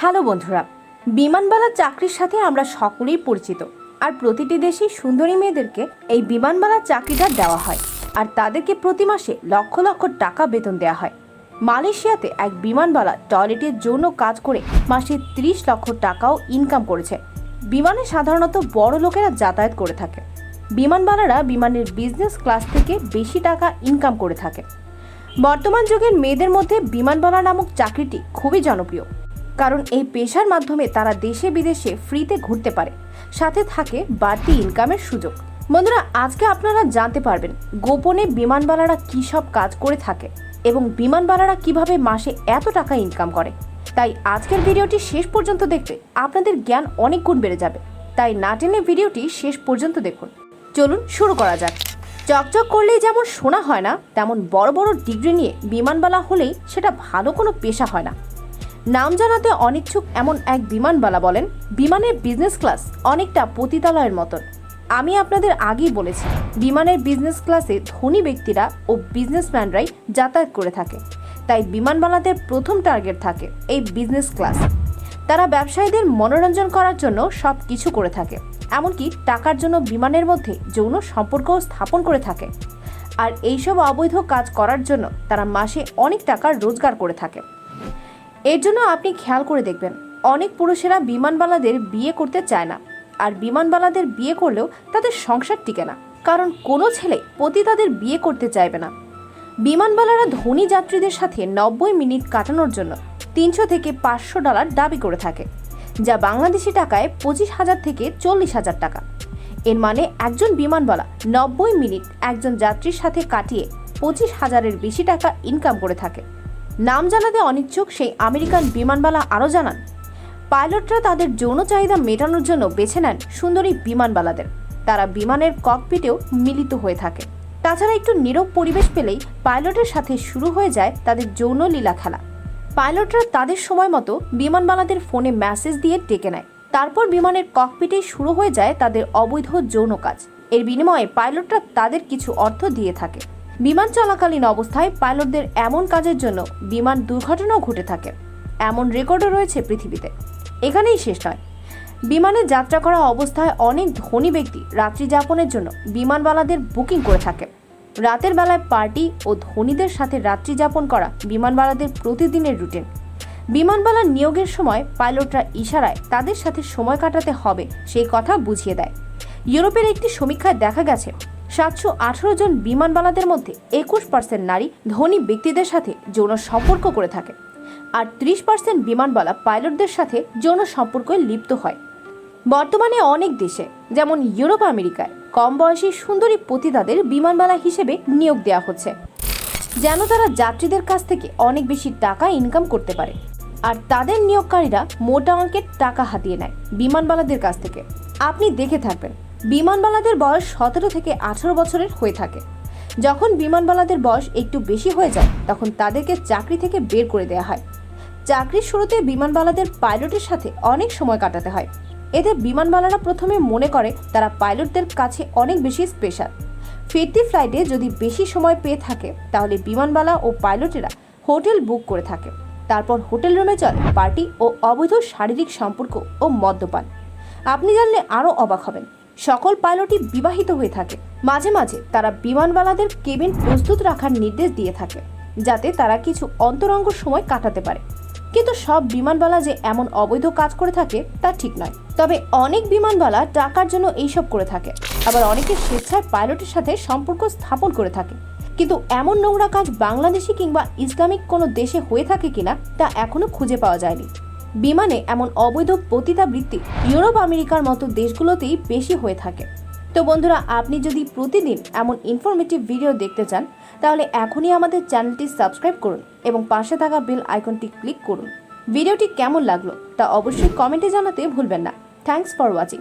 Hello বন্ধুরা, বিমানবালার চাকরির সাথে আমরা সকলেই পরিচিত। আর প্রতিটি দেশেই সুন্দরী মেয়েদেরকে এই বিমানবালার চাকরিটা দেওয়া হয়। আর তাদেরকে প্রতি মাসে লক্ষ লক্ষ টাকা বেতন দেওয়া হয়। মালয়েশিয়াতে এক বিমানবালা টয়লেটের জন্য কাজ করে মাসে ত্রিশ লক্ষ টাকাও ইনকাম করেছে। বিমানে সাধারণত বড় লোকেরা যাতায়াত করে থাকে। বিমানবালারা বিমানের বিজনেস ক্লাস থেকে বেশি টাকা ইনকাম করে থাকে। বর্তমান যুগের মেয়েদের মধ্যে বিমানবালা নামক চাকরিটি খুবই জনপ্রিয়। কারণ এই পেশার মাধ্যমে তারা দেশে বিদেশে ফ্রিতে ঘুরতে পারে। সাথে থাকে বাড়তি ইনকামের সুযোগ। বন্ধুরা, আজকে আপনারা জানতে পারবেন গোপনে বিমানবালারা কী সব কাজ করে থাকে এবং বিমানবালারা কীভাবে মাসে এত টাকা ইনকাম করে। তাই আজকের ভিডিওটি শেষ পর্যন্ত দেখতে আপনাদের জ্ঞান অনেক গুণ বেড়ে যাবে। তাই না টেনে ভিডিওটি শেষ পর্যন্ত দেখুন। চলুন শুরু করা যাক। চকচক করলেই যেমন শোনা হয় না, তেমন বড় বড় ডিগ্রি নিয়ে বিমানবালা হলেই সেটা ভালো কোনো পেশা হয় না। নাম জানাতে অনিচ্ছুক এমন এক বিমানবালা বলেন, বিমানের বিজনেস ক্লাস অনেকটা পতিতালয়ের মতন। আমি আপনাদের আগেই বলেছি, বিমানের বিজনেস ক্লাসে ধনী ব্যক্তিরা ও বিজনেসম্যানরাই যাতায়াত করে থাকে। তাই বিমানবালাদের প্রথম টার্গেট থাকে এই বিজনেস ক্লাস তারা ব্যবসায়ীদের মনোরঞ্জন করার জন্য সব কিছু করে থাকে, এমনকি টাকার জন্য বিমানের মধ্যে যৌন সম্পর্কও স্থাপন করে থাকে। আর এইসব অবৈধ কাজ করার জন্য তারা মাসে অনেক টাকা রোজগার করে থাকে। এর জন্য আপনি খেয়াল করে দেখবেন, অনেক পুরুষেরা বিমানবালাদের বিয়ে করতে চায় না। আর বিমানবালাদের বিয়ে করলেও তাদের সংসার টিকে না। কারণ কোনো ছেলে পতি তাদের বিয়ে করতে চাইবে না। বিমানবালারা ধনী যাত্রীদের সাথে নব্বই মিনিট কাটানোর জন্য তিনশো থেকে পাঁচশো ডলার দাবি করে থাকে, যা বাংলাদেশি টাকায় পঁচিশ হাজার থেকে চল্লিশ হাজার টাকা। এর মানে একজন বিমানবালা নব্বই মিনিট একজন যাত্রীর সাথে কাটিয়ে পঁচিশ হাজারের বেশি টাকা ইনকাম করে থাকে। নাম জানাতে অনিচ্ছুক সেই আমেরিকান বিমানবালা আরও জানান, পাইলটরা তাদের যৌন চাহিদা মেটানোর জন্য বেছে নেন সুন্দরী বিমানবালাদের। তারা বিমানের ককপিটেও মিলিত হয়ে থাকে। তাছাড়া একটু নীরব পরিবেশ পেলেই পাইলটের সাথে শুরু হয়ে যায় তাদের যৌন লীলা খেলা। পাইলটরা তাদের সময় মতো বিমানবালাদের ফোনে মেসেজ দিয়ে ডেকে নেয়। তারপর বিমানের ককপিটেই শুরু হয়ে যায় তাদের অবৈধ যৌন কাজ। এর বিনিময়ে পাইলটরা তাদের কিছু অর্থ দিয়ে থাকে। বিমান চলাকালীন অবস্থায় পাইলটদের এমন কাজের জন্য বিমান দুর্ঘটনাও ঘটে থাকে। এমন রেকর্ডও রয়েছে পৃথিবীতে। এখানেই শেষ নয়। বিমানে যাত্রা করা অবস্থায় অনেক ধনী ব্যক্তি রাত্রি যাপনের জন্য বিমানবালাদের বুকিং করে থাকে। রাতের বেলায় পার্টি ও ধনীদের সাথে রাত্রি যাপন করা বিমানবালাদের প্রতিদিনের রুটিন। বিমানবালার নিয়োগের সময় পাইলটরা ইশারায় তাদের সাথে সময় কাটাতে হবে, সেই কথা বুঝিয়ে দেয়। ইউরোপের একটি সমীক্ষায় দেখা গেছে সাতশো আঠারো জন বিমানবালাদের মধ্যে একুশ পার্সেন্ট নারী ধনী ব্যক্তিদের সাথে যৌন সম্পর্ক করে থাকে আর ত্রিশ পার্সেন্ট বিমানবালা পাইলটদের সাথে যৌন সম্পর্কে লিপ্ত হয়। বর্তমানে অনেক দেশে, যেমন ইউরোপ, আমেরিকায় কম বয়সী সুন্দরী পতিতাদের বিমানবালা হিসেবে নিয়োগ দেওয়া হচ্ছে, যেন তারা যাত্রীদের কাছ থেকে অনেক বেশি টাকা ইনকাম করতে পারে। আর তাদের নিয়োগকারীরা মোটা অঙ্কের টাকা হাতিয়ে নেয় বিমানবালাদের কাছ থেকে। আপনি দেখে থাকবেন বিমানবালাদের বয়স সতেরো থেকে আঠারো বছরের হয়ে থাকে। যখন বিমানবালাদের বয়স একটু বেশি হয়ে যায়, তখন তাদেরকে চাকরি থেকে বের করে দেওয়া হয়। চাকরির শুরুতে বিমানবালাদের পাইলটের সাথে অনেক সময় কাটাতে হয়। এতে বিমানবালারা প্রথমে মনে করে তারা পাইলটদের কাছে অনেক বেশি স্পেশাল। ফিরতি ফ্লাইটে যদি বেশি সময় পেয়ে থাকে, তাহলে বিমানবালা ও পাইলটেরা হোটেল বুক করে থাকে। তারপর হোটেল রুমে চলে, পার্টি ও অবৈধ শারীরিক সম্পর্ক ও মদ্যপান। আপনি জানলে আরও অবাক হবেন। সকল পাইলটই বিবাহিত হয়ে থাকে। মাঝে মাঝে তারা বিমানবালাদের কেবিন প্রস্তুত রাখার নির্দেশ দিয়ে থাকে, যাতে তারা কিছু অন্তরঙ্গ সময় কাটাতে পারে। কিন্তু সব বিমানবালা যে এমন অবৈধ কাজ করে থাকে, তা ঠিক নয়। তবে অনেক বিমানবালা টাকার জন্য এইসব করে থাকে। আবার অনেকে স্বেচ্ছায় পাইলটের সাথে সম্পর্ক স্থাপন করে থাকে। কিন্তু এমন নোংরা কাজ বাংলাদেশি কিংবা ইসলামিক কোনো দেশে হয়ে থাকে কিনা, তা এখনও খুঁজে পাওয়া যায়নি। বিমানে এমন অবৈধ পতিতাবৃত্তি ইউরোপ, আমেরিকার মতো দেশগুলোতেই বেশি হয়ে থাকে। তো বন্ধুরা, আপনি যদি প্রতিদিন এমন ইনফরমেটিভ ভিডিও দেখতে চান, তাহলে এখনই আমাদের চ্যানেলটি সাবস্ক্রাইব করুন এবং পাশে থাকা বেল আইকনটি ক্লিক করুন। ভিডিওটি কেমন লাগল তা অবশ্যই কমেন্টে জানাতে ভুলবেন না। Thanks for watching